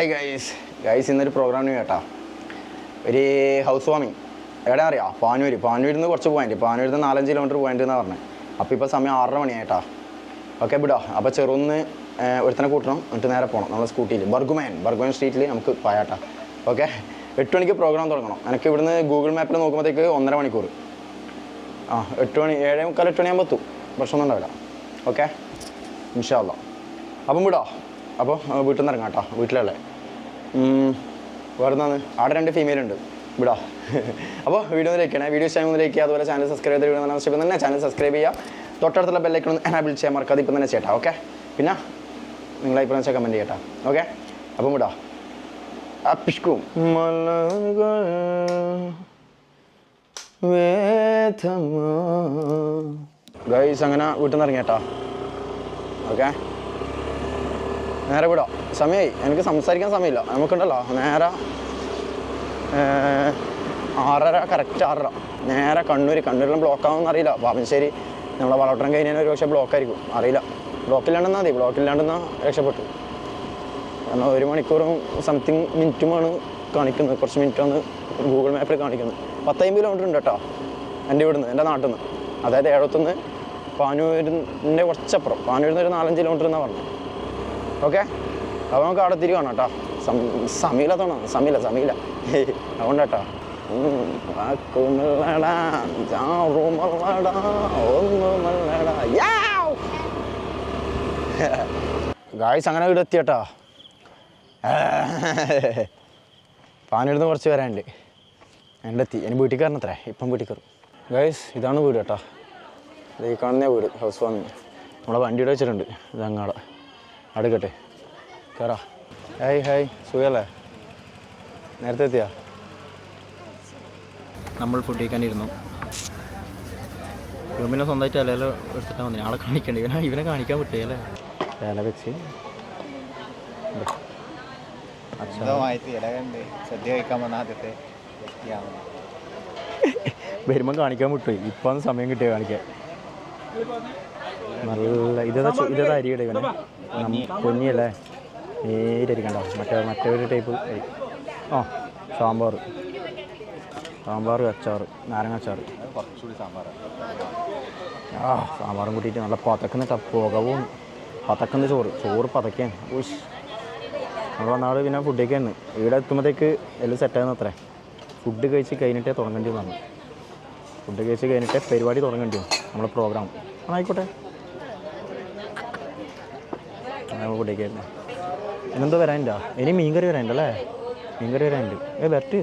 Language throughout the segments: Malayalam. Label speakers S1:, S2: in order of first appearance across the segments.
S1: ഹായ് ഗൈസ് ഗൈസ് ഇന്നൊരു പ്രോഗ്രാമിന് കേട്ടാ. ഒരു ഹൗസ് വാമിങ് എവിടെ അറിയാം? പാനൂര്. പാനൂരിൽ നിന്ന് കുറച്ച് പോയിന്റ് പാനൂരിൽ നിന്ന് നാലഞ്ച് കിലോമീറ്റർ പോയിന്റ് എന്നാണ് പറഞ്ഞത് അപ്പോൾ ഇപ്പോൾ സമയം ആറര മണിയായിട്ടാ. ഓക്കെ വിടാ. അപ്പോൾ ചെറുന്ന് ഒരുത്തനെ കൂട്ടണം. എന്നിട്ട് നേരെ പോകണം നമ്മളെ സ്കൂട്ടിയിൽ ബർഗുമേൻ. ബർഗുമേൻ സ്ട്രീറ്റിൽ നമുക്ക് പോയാട്ടാ. ഓക്കെ എട്ട് മണിക്ക് പ്രോഗ്രാം തുടങ്ങണം. എനിക്ക് ഇവിടുന്ന് ഗൂഗിൾ മാപ്പിൽ നോക്കുമ്പോഴത്തേക്ക് ഒന്നര മണിക്കൂർ ആ എട്ട് മണി ഏഴേ മുക്കാൽ എട്ട് മണിയാകുമ്പോൾ എത്തും. പ്രശ്നമൊന്നും ഉണ്ടാവില്ല ഓക്കെ ഇൻഷാല്ല അപ്പം വിടാ. അപ്പോൾ വീട്ടിൽ നിന്ന് ഇറങ്ങാം കേട്ടോ. വീട്ടിലല്ലേ? വേറെ എന്താണ് അവിടെ രണ്ട് ഫീമെയിൽ ഉണ്ട്. വിടാ. അപ്പോൾ വീഡിയോ ലൈക്കണേ വീഡിയോ ചെയ്യാൻ ലൈക്ക് ചെയ്യുക അതുപോലെ ചാനൽ സബ്സ്ക്രൈബ് ചെയ്ത് വീഡിയോ നമ്മൾ തന്നെ ചാനൽ സബ്സ്ക്രൈബ് ചെയ്യുക തൊട്ടടുത്തുള്ള ബെല്ലൈക്കൺ ഒന്ന് എനാബിൾ ചെയ്യാൻ മറക്കാതെ ഇപ്പം തന്നെ ചേട്ടാ ഓക്കെ പിന്നെ നിങ്ങളെ ഇപ്പം വെച്ചാൽ കമന്റ് ചെയ്യട്ടാ ഓക്കെ അപ്പം വിടാ. അപ്പിഷ്കും. ഗൈസ് അങ്ങനെ വീട്ടിൽ നിന്ന് ഇറങ്ങിയേട്ടാ. ഓക്കെ നേരെ വിടാം. സമയമായി എനിക്ക് സംസാരിക്കാൻ സമയമില്ല. നമുക്കുണ്ടല്ലോ. നേരെ ആറര കറക്റ്റ് ആറര. നേരെ കണ്ണൂർ. കണ്ണൂരിലും ബ്ലോക്ക് ആവുമെന്ന് അറിയില്ല പാപ്പശ്ശേരി നമ്മളെ വളവട്ടം കഴിഞ്ഞാൽ ഒരു പക്ഷേ ബ്ലോക്ക് ആയിരിക്കും. അറിയില്ല. ബ്ലോക്കില്ലാണ്ടെന്നാൽ മതി. ബ്ലോക്കില്ലാണ്ടെന്നാൽ രക്ഷപ്പെട്ടു. കാരണം ഒരു മണിക്കൂറും സംതിങ് മിനിറ്റുമാണ് കാണിക്കുന്നത്. കുറച്ച് മിനിറ്റാണ് ഗൂഗിൾ മാപ്പിൽ കാണിക്കുന്നത്. പത്തൈമ്പത് കിലോമീറ്റർ ഉണ്ട് കേട്ടോ. എന്റെ ഇവിടുന്ന് എന്റെ നാട്ടിൽ നിന്ന് അതായത് ഏഴത്തുനിന്ന് പാനൂരിന്റെ കുറച്ചപ്പുറം. പാനൂരിൽ നിന്ന് ഒരു നാലഞ്ച് കിലോമീറ്റർ എന്നാണ് പറഞ്ഞത്. ഓക്കെ അപ്പോൾ നമുക്ക് അവിടെ തിരികെ വേണം കേട്ടോ സമീല തോന്നാം സമീല സമീല. അതുകൊണ്ട്! ഗായ്സ് അങ്ങനെ ഇവിടെ എത്തിയട്ടോ. പാനിടുന്ന് കുറച്ച് വരാനുണ്ട് എന്റെ എത്തി? ഞാൻ വീട്ടിൽ കയറണത്രേ. ഇപ്പം വീട്ടിൽ കയറും. ഗായ്സ് ഇതാണ് വീട് കേട്ടോ. ഈ കാണുന്ന വീട് ഹൗസ് വാമിങ്. നമ്മളെ വണ്ടിയുടെ വെച്ചിട്ടുണ്ട്. ഇതങ്ങാടെ അടുക്കട്ടെ കയറാ ഹായ് ഹായ് സുഖല്ലേ? നേരത്തെ എത്തിയാ?
S2: നമ്മൾ ഫുഡ് കഴിക്കാനിരുന്നു. ഇവനെ സ്വന്തമായിട്ട് അല്ലല്ലോ എടുത്തിട്ടാ മതി ആളെ കാണിക്കണ്ട? ഇവനെ ഇവനെ കാണിക്കാൻ പറ്റിയ അല്ലേ?
S1: വേല വെച്ച്.
S3: സ്വന്തമായിട്ട് ഇലകണ്ട് സദ്യ കഴിക്കാൻ വന്ന ആദ്യത്തെ
S1: വരുമ്പം കാണിക്കാൻ വിട്ടു. ഇപ്പം സമയം കിട്ടിയ കാണിക്കാൻ. നല്ല ഇതാ ഇതേതാ ഇതാ അരിയുടെ ഇവനെ പൊന്നിയല്ലേ? നേരരിക്കണ്ട മറ്റേ മറ്റേ ഒരു ടൈപ്പ് ആ സാമ്പാർ. സാമ്പാർ അച്ചാർ നാരങ്ങ അച്ചാർ ആ സാമ്പാറും കൂട്ടിയിട്ട് നല്ല പതക്കുന്ന പുകവും പതക്കുന്ന ചോറ്. ചോറ് പതക്കാൻ ഉഷ് നമ്മൾ വന്നാൾ പിന്നെ ഫുഡ് ആണ് ഇവിടെ എത്തുമ്പോഴത്തേക്ക് എല്ലാം സെറ്റാകുന്ന അത്രേ. ഫുഡ് കഴിച്ച് കഴിഞ്ഞിട്ടേ തുടങ്ങേണ്ടി വന്നു ഫുഡ് കഴിച്ച് കഴിഞ്ഞിട്ടേ പരിപാടി തുടങ്ങേണ്ടി വന്നു. നമ്മുടെ പ്രോഗ്രാം ആയിക്കോട്ടെ ഫുഡ് കഴിക്കായിരുന്നു ഇന്നെന്തോ വരാനുണ്ടോ ഇനി മീൻകറി വരാനുണ്ടല്ലേ മീൻകറി വരാനുണ്ട് ഏ ബെറ്റ്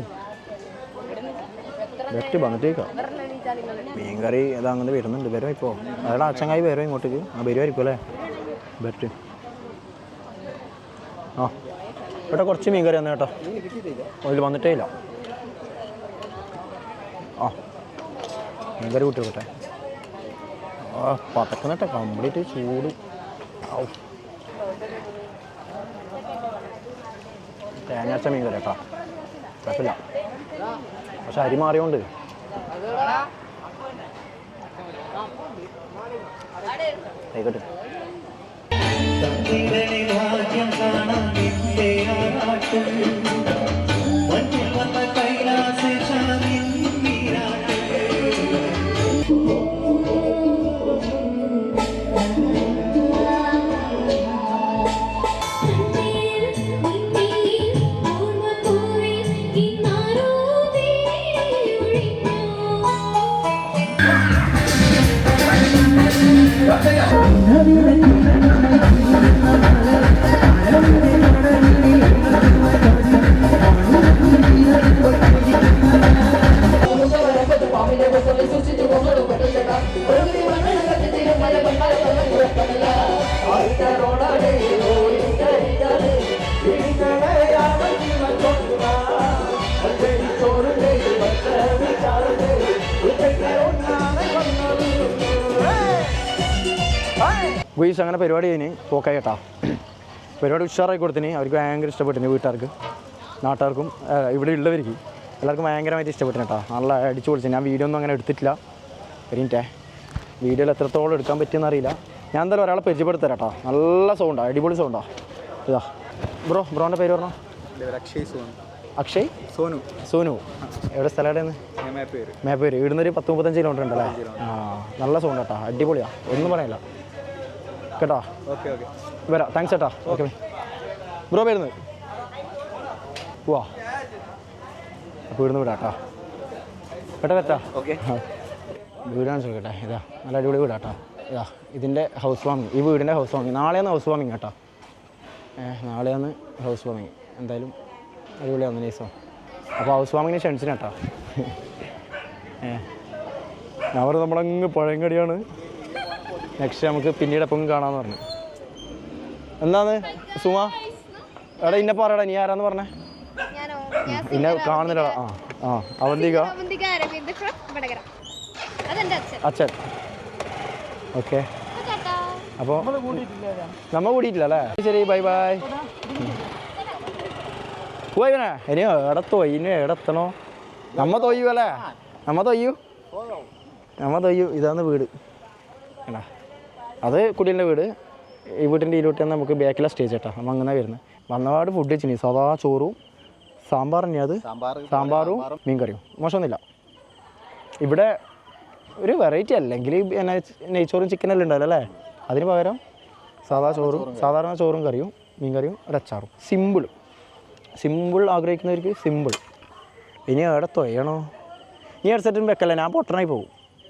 S1: ബെറ്റ് വന്നിട്ടേക്കാം. മീൻകറി ഏതാ അങ്ങനെ വരുന്നുണ്ട്. വരും ഇപ്പോൾ അയാളുടെ അച്ഛങ്ങായി വരും ഇങ്ങോട്ടേക്ക്. ആ വരുമായിരിക്കും അല്ലേ? ബെറ്റ് ആ. ഇവിടെ കുറച്ച് മീൻകറി വന്നു കേട്ടോ. അതിൽ വന്നിട്ടേ ഇല്ല. ആ. മീൻകറി കൂട്ടി വിട്ടെ ആ പതക്കുന്നിട്ടെ കംപ്ലീറ്റ് ചൂട്. ഔ. തേങ്ങ മീൻ കറി കേട്ടോ പക്ഷെ അരി മാറിയോണ്ട്. ആയിക്കോട്ടെ. ോടാ വീസ് അങ്ങനെ പരിപാടി കഴിഞ്ഞ് പോക്കായി കേട്ടോ. പരിപാടി ഉഷാറായി കൊടുത്തിന്. അവർക്ക് ഭയങ്കര ഇഷ്ടപ്പെട്ടിന് വീട്ടുകാർക്ക്. നാട്ടുകാർക്കും ഇവിടെ ഉള്ളവർക്ക് എല്ലാവർക്കും ഭയങ്കരമായിട്ട് ഇഷ്ടപ്പെട്ടു കേട്ടോ. നല്ല അടിച്ചു പൊളിച്ചു. ഞാൻ വീഡിയോ ഒന്നും അങ്ങനെ എടുത്തിട്ടില്ല. കഴിഞ്ഞിട്ടേ വീഡിയോയിൽ എത്രത്തോളം എടുക്കാൻ പറ്റിയെന്ന് അറിയില്ല. ഞാൻ എന്തായാലും ഒരാളെ പരിചയപ്പെടുത്തരാം കേട്ടോ. നല്ല സൗണ്ടാണ് അടിപൊളി സൗണ്ടാണ് ഇതാ. ബ്രോ ബ്രോന്റെ പേര് പറഞ്ഞോ?
S3: അക്ഷയ് സോനു.
S1: അക്ഷയ്?
S3: സോനു.
S1: സോനു. എവിടെ സ്ഥലം എവിടെയാണ്?
S3: ഞാൻ പേര്
S1: മേപ്പേര് ഇവിടുന്ന് ഒരു പത്ത് മുപ്പത്തഞ്ച് കിലോമീറ്റർ ഉണ്ടല്ലേ? ആ നല്ല സൗണ്ട് കേട്ടോ. അടിപൊളിയാണ് ഒന്നും പറയില്ല കേട്ടോ.
S3: Okay okay.
S1: വരാം. താങ്ക്സ് ചേട്ടാ ഓക്കെ. ബ്രോ വരുന്നത്. പോവാ അപ്പോൾ ഇവിടുന്ന് വിടാം കേട്ടോ കേട്ടോ. പറ്റാ
S3: ഓക്കെ
S1: വീടാണ് ചോദിക്കട്ടെ. ഇതാ നല്ല അടിപൊളി വീടാ കേട്ടോ ഇതാ ഇതിന്റെ ഹൗസ് വാമിങ് ഈ വീടിന്റെ ഹൗസ് വാമിങ് നാളെയാണ് ഹൗസ് വാമിങ് കേട്ടോ. നാളെയാണ് ഹൗസ് വാമിങ് എന്തായാലും അടിപൊളിയാണ് നൈസോ അപ്പോൾ ഹൗസ് വാമിങ്ങിന് ക്ഷണിച്ചിന് കേട്ടോ. പറഞ്ഞു നമ്മളങ്ങ് പഴയങ്കടിയാണ് നെക്സ്റ്റ് നമുക്ക് പിന്നീട് എപ്പം കാണാമെന്ന് പറഞ്ഞു. എന്താണ്? സുമ? എടാ ഇന്നെ പറയടാ നീ ആരാന്ന് പറഞ്ഞേ? ഇന്നെ കാണുന്നില്ല ആ ആ അവന്തിക?
S4: അച്ഛൻ.
S1: അച്ഛൻ. ഓക്കെ. അപ്പോൾ നമ്മൾ കൂടിയിട്ടില്ല അല്ലേ? ശരി ബൈ ബൈ. പോയിവനെ ഇനി എവിടെ ഇനി എവിടെ എത്തണോ? നമ്മ തൊയ്യൂ അല്ലേ നമ്മ തൊയ്യൂ നമ്മ തൊയ്യൂ ഇതാണ് വീട്. കണ്ടാ അത് കുടിലിന്റെ വീട്. ഈ വീട്ടിന്റെ ഇരുട്ട് നമുക്ക് ബാക്കിലെ സ്റ്റേജ് കേട്ടോ. നമ്മൾ അങ്ങനെ വരുന്നത് വന്നപാട് ഫുഡ് വെച്ചിനി സാധാ ചോറും സാമ്പാർ തന്നെയാണ് അത് സാമ്പാറും മീൻ കറിയും മോശമൊന്നുമില്ല. ഇവിടെ ഒരു വെറൈറ്റി അല്ലെങ്കിൽ നെയ്ച്ചോറും ചിക്കനെല്ലാം ഉണ്ടാവില്ല അല്ലേ? അതിന് പകരം സാധാ ചോറും സാധാരണ ചോറും കറിയും മീൻ കറിയും ഒരു അച്ചാറും. സിമ്പിൾ സിമ്പിൾ ആഗ്രഹിക്കുന്നവർക്ക് സിമ്പിൾ ഇനി എവിടെ തൊയ്യണോ ഈ ഹെഡ്സെറ്റും വെക്കല്ല? ഞാൻ പൊട്ടനായി പോകും.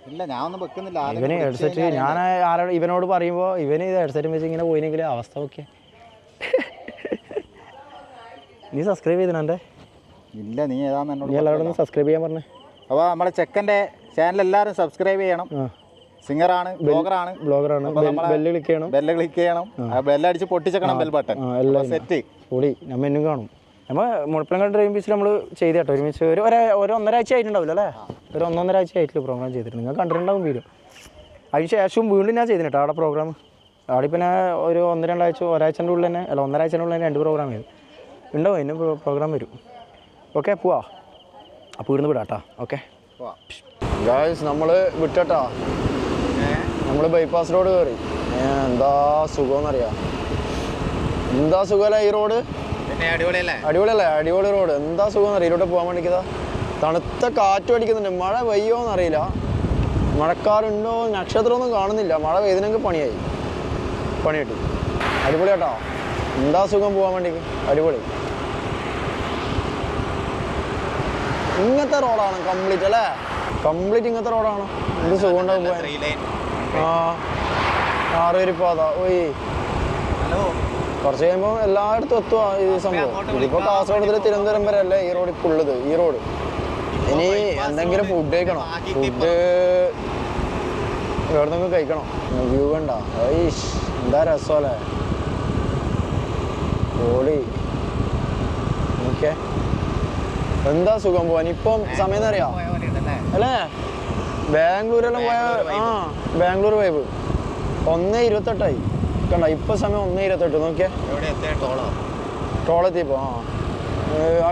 S3: ഇല്ല ഞാൻ ഒന്നും വെക്കുന്നില്ല.
S1: ഇവന് ഹെഡ്സെറ്റ് ഞാൻ ആരോട് ഇവനോട് പറയുമ്പോൾ ഇവന് ഇത് ഹെഡ്സെറ്റ് വെച്ച് ഇങ്ങനെ പോയിനെങ്കിൽ അവസ്ഥ നോക്കിയ. നീ സബ്സ്ക്രൈബ് ചെയ്തിനാ എന്റെ
S3: ഇല്ല നീ ഏതാന്ന് എന്നോട്
S1: എല്ലാവരോടും സബ്സ്ക്രൈബ് ചെയ്യാൻ പറഞ്ഞു.
S3: അപ്പോൾ നമ്മളെ ചെക്കന്റെ ചാനൽ എല്ലാവരും സബ്സ്ക്രൈബ് ചെയ്യണം. സിംഗറാണ് ബ്ലോഗറാണ്
S1: ബ്ലോഗറാണ് ബെല്ല് ക്ലിക്ക് ചെയ്യണം.
S3: ബെല്ല് ക്ലിക്ക് ചെയ്യണം. ബെല്ലടിച്ച് പൊട്ടിച്ചേക്കണം ബെൽ ബട്ടൺ സെറ്റ്
S1: പൊളി. നമ്മൾ എന്നും കാണും. നമ്മൾ മുഴപ്പിലങ്ങാട് ഡ്രീം ബീച്ചിൽ നമ്മൾ ചെയ്ത് കേട്ടോ ഒരുമിച്ച് ഒരു ഒരു ഒരു ഒന്നര ആഴ്ച ആയിട്ടുണ്ടാവില്ല അല്ലേ? ഒരു ഒന്നൊന്നര ആഴ്ച ആയിട്ടില്ല പ്രോഗ്രാം ചെയ്തിട്ട് നിങ്ങൾ കണ്ടിട്ടുണ്ടാവും വീഡിയോ. അതിന് ശേഷം വീണ്ടും ഞാൻ ചെയ്തിന് കേട്ടോ അവിടെ പ്രോഗ്രാം അവിടെ ഇപ്പം ഞാൻ ഒരു ഒന്ന് രണ്ടാഴ്ച ഒരാഴ്ചന്റെ ഉള്ളിൽ തന്നെ അല്ല ഒന്നരാഴ്ചന്റെ ഉള്ളിൽ തന്നെ രണ്ട് പ്രോഗ്രാം ചെയ്തു. ഉണ്ടാവും അതിന് പ്രോഗ്രാം വരും. ഓക്കെ പോവാ. അപ്പോൾ ഇവിടുന്ന് വിടാട്ടാ ഓക്കെ ഗായ്സ് നമ്മൾ വിട്ടട്ടാ. നമ്മൾ ബൈപ്പാസ് റോഡ് കയറി എന്താ സുഖമെന്നറിയാം എന്താ സുഖമല്ല ഈ റോഡ്
S3: അടിപൊളിയല്ലേ?
S1: അടിപൊളി റോഡ് എന്താ സുഖം അറിയിലോട്ട് പോവാൻ പോകാൻ വേണ്ടിക്കതാ. തണുത്ത കാറ്റും അടിക്കുന്നുണ്ട് മഴ പെയ്യോ എന്നറിയില്ല. മഴക്കാറുണ്ടോ നക്ഷത്രമൊന്നും കാണുന്നില്ല. മഴ പെയ്തിനെങ്കിൽ പണിയായി. പണി കിട്ടി. അടിപൊളി കേട്ടോ. എന്താ സുഖം പോകാൻ വേണ്ടി അടിപൊളി. ഇങ്ങനത്തെ റോഡാണ് കംപ്ലീറ്റ് അല്ലേ? കംപ്ലീറ്റ് ഇങ്ങനത്തെ റോഡാണ് എന്ത് സുഖം ഉണ്ടാവും ആ. ആറൊരു പാത. ഓയ്. കുറച്ച് കഴിയുമ്പോൾ എല്ലായിടത്തും എത്തുക ഈ സംഭവം. ഇതിപ്പോൾ കാസർഗോഡ് മുതൽ തിരുവനന്തപുരം വരെ അല്ലേ ഈ റോഡ് ഇപ്പോൾ ഉള്ളത്? ഈ റോഡ്. ഇനി എന്തെങ്കിലും ഫുഡ് കഴിക്കണം? ഫുഡ് എവിടെ നിന്നൊക്കെ കഴിക്കണം? വ്യൂ കണ്ട. ഐഷ് എന്താ രസമല്ലേ? ഓളി ഓക്കെ. എന്താ സുഖം പോവാൻ? ഇപ്പം സമയം അറിയാം? അല്ലേ? ബാംഗ്ലൂരെല്ലാം പോയ ആ ബാംഗ്ലൂർ വൈബ് ഒന്ന് ഇരുപത്തെട്ടായി. കണ്ട ഇപ്പൊ സമയം ഒന്ന് ഇരുപത്തെട്ട് നോക്കിയാ. ടോളെത്തി ആ.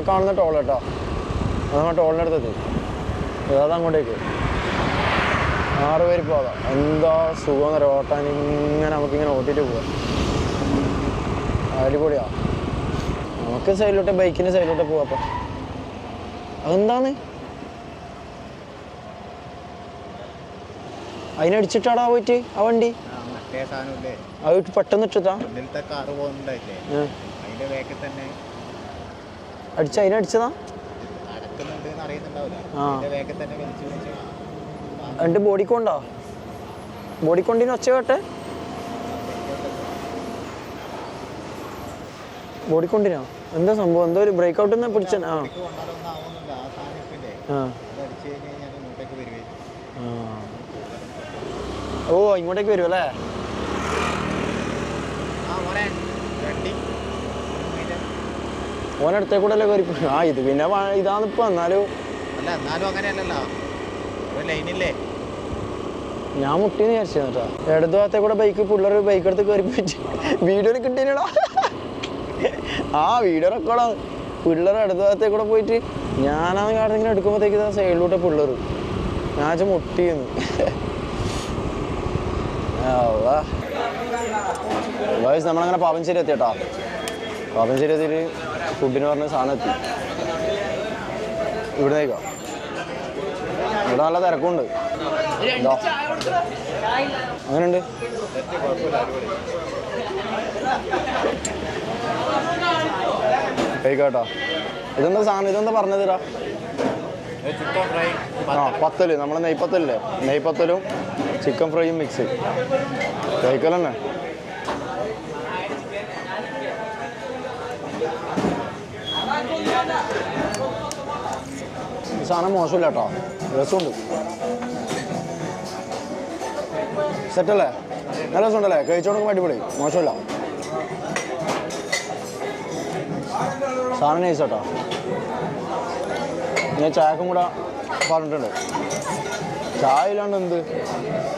S1: കാണുന്ന ടോൾ കേട്ടോ. അത് നമ്മൾ ടോളിന്റെ അടുത്തെത്തി. അത് അങ്ങോട്ടേക്ക്. ആറ് പേര് പോകാം എന്താ സുഖം എന്നറിയാം ഓട്ടാൻ ഇങ്ങനെ നമുക്കിങ്ങനെ ഓട്ടിട്ട് പോവാം. അടിപൊളിയാ. നമുക്ക് സൈഡിലോട്ട് ബൈക്കിന് സൈഡിലോട്ട് പോവാം അപ്പം അതെന്താണ്? അതിനടിച്ചിട്ടാടാ പോയിട്ട് ആ വണ്ടി? അത് പെട്ടെന്ന് അടിച്ച
S3: അതിനെ
S1: അടിച്ചതാ? ബോഡിക്കോണ്ടോ ബോഡിക്കോണ്ടിന് ഒച്ച കേട്ടെ? ബോഡിക്കൊണ്ടിനോ എന്താ സംഭവം? എന്തോ ഒരു ബ്രേക്ക് ഔട്ട് പിടിച്ച ആ.
S3: ഓ കൊണ്ടാലൊന്നും ആവുന്നില്ല ആ സാധനത്തിന്റെ
S1: ആ
S3: അത് അടിച്ചു കഴിഞ്ഞ് കഴിഞ്ഞാൽ ഇങ്ങോട്ടേക്ക് വരുവേ
S1: ആ. ഓ ഇങ്ങോട്ടേക്ക് വരും അല്ലേ
S3: ആ മോനെ വണ്ടി
S1: ഓനടുത്തേ കൂടെ അല്ലേ കയറി. ആ ഇത് പിന്നെ വ- ഇതാണിപ്പോ എന്നാലും
S3: അല്ല എന്നാലും അങ്ങനെയല്ലല്ലോ. ലൈനില്ലേ
S1: ഞാൻ മുട്ടിന്ന് വിചാരിച്ചു കേട്ടോ ഇടതു ഭാഗത്തെ കൂടെ ബൈക്ക് പിള്ളേർ ബൈക്ക് എടുത്ത് കയറി പോയിട്ട് വീഡിയോ കിട്ടിയടാ ആ വീഡിയോ റെക്കോർഡാണ് പിള്ളേർ ഇടതു ഭാഗത്തെ കൂടെ പോയിട്ട് ഞാനാണ് കാരണം ഇങ്ങനെ എടുക്കുമ്പോഴത്തേക്ക് ഇതാ സൈഡിലൂടെ പിള്ളേർ ഞാൻ വെച്ചാൽ മുട്ടിയെന്ന് ഗായ്സ് നമ്മളങ്ങനെ പാപ്പഞ്ചേരി എത്തിയട്ടാ. പാപ്പഞ്ചേരി എത്തിയിട്ട് ഫുഡിന് പറഞ്ഞ സാധനം എത്തി. ഇവിടെ നിൽക്കാം ഇവിടെ നല്ല തിരക്കുണ്ട്. അങ്ങനെയുണ്ട്. കേട്ടോ ഇതെന്താ സാധനം? ഇതെന്താ പറഞ്ഞതിരാ ആ പത്തൽ. നമ്മളെ നെയ്പത്തല്ലേ നെയ്പത്തലും ചിക്കൻ ഫ്രൈയും മിക്സ്. കഴിക്കലെന്നെ? സാധനം മോശമില്ല കേട്ടോ. രസമുണ്ട്. സെറ്റല്ലേ? നല്ല രസമുണ്ടല്ലേ? കഴിച്ചോണ്ട് അടിപൊളി. മോശമില്ല. സാധനം നൈസ് കേട്ടോ. ഞാൻ ചായക്കും കൂടെ പറഞ്ഞിട്ടുണ്ട് ചായ എന്ത്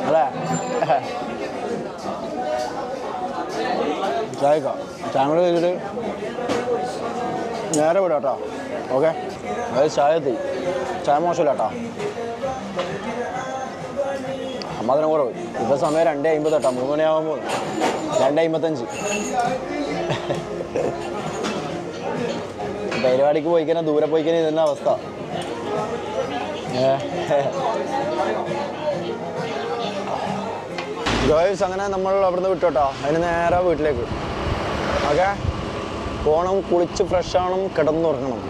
S1: അല്ലേ? ചായ കൂടെ കഴിച്ചിട്ട് നേരെ വിടാം കേട്ടോ ഓക്കെ? അതായത് ചായ എത്തി. ചായ മോശമില്ല കേട്ടോ അമ്മതിനും കുറവ് ഇപ്പൊ സമയം രണ്ടേ അമ്പത് കേട്ടോ മൂന്ന് മണിയാകുമ്പോൾ രണ്ടേ അമ്പത്തഞ്ച്. പരിപാടിക്ക് പോയിക്കാൻ ദൂരെ പോയിക്കാൻ ഇതെന്ന അവസ്ഥ? അവസ്ഥ ഗോയ്സ് അങ്ങനെ നമ്മൾ അവിടുന്ന് വിട്ടോട്ടോ. അതിന് നേരെ വീട്ടിലേക്ക്. ഓക്കെ? പോണം കുളിച്ച് ഫ്രഷ് ആവണം കിടന്നുറങ്ങണം.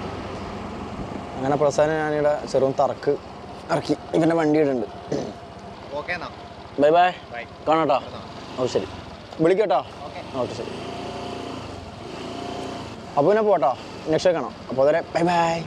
S1: അങ്ങനെ പ്രസാദം ഞാനിവിടെ ചെറു തറക്ക് ഇറക്കി. ഇവന്റെ വണ്ടി ഇടുന്നുണ്ട് ബൈ ബൈ
S3: ബൈ
S1: കാണാട്ടോ. ഓ ശരി. വിളിക്കട്ടോ. ഓക്കെ ശരി. അപ്പോൾ പിന്നെ പോട്ടോ നെക്സ്റ്റ് കാണാം അപ്പോൾ അതുവരെ ബൈ ബൈ